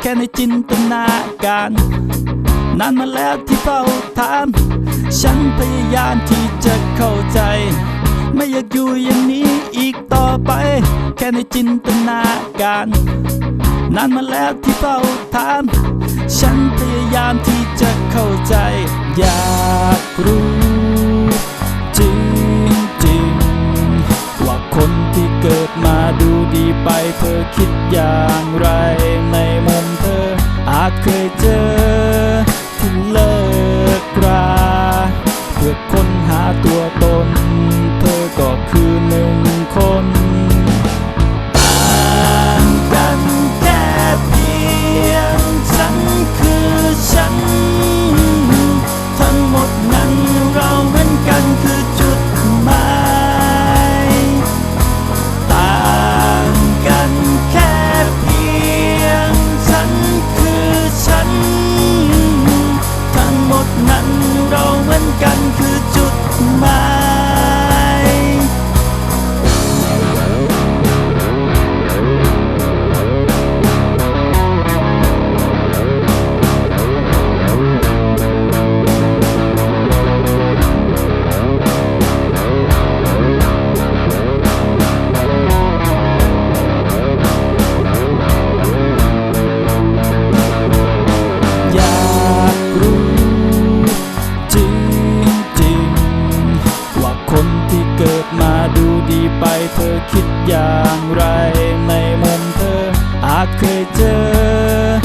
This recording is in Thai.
แค่ในจินตนาการ นานมาแล้วที่เฝ้าถาม ฉันพยายามที่จะเข้าใจ ไม่อยากอยู่อย่างนี้อีกต่อไป แค่ในจินตนาการ นานมาแล้วที่เฝ้าถาม ฉันพยายามที่จะเข้าใจ อยากรู้จริงจริงๆว่าคนที่เกิดมาดูดีไปเธอคิดอย่างไรใน อาจ กัน เกิดมาดูดีไปเธอคิดอย่างไร ในมุมเธออาจเคยเจอ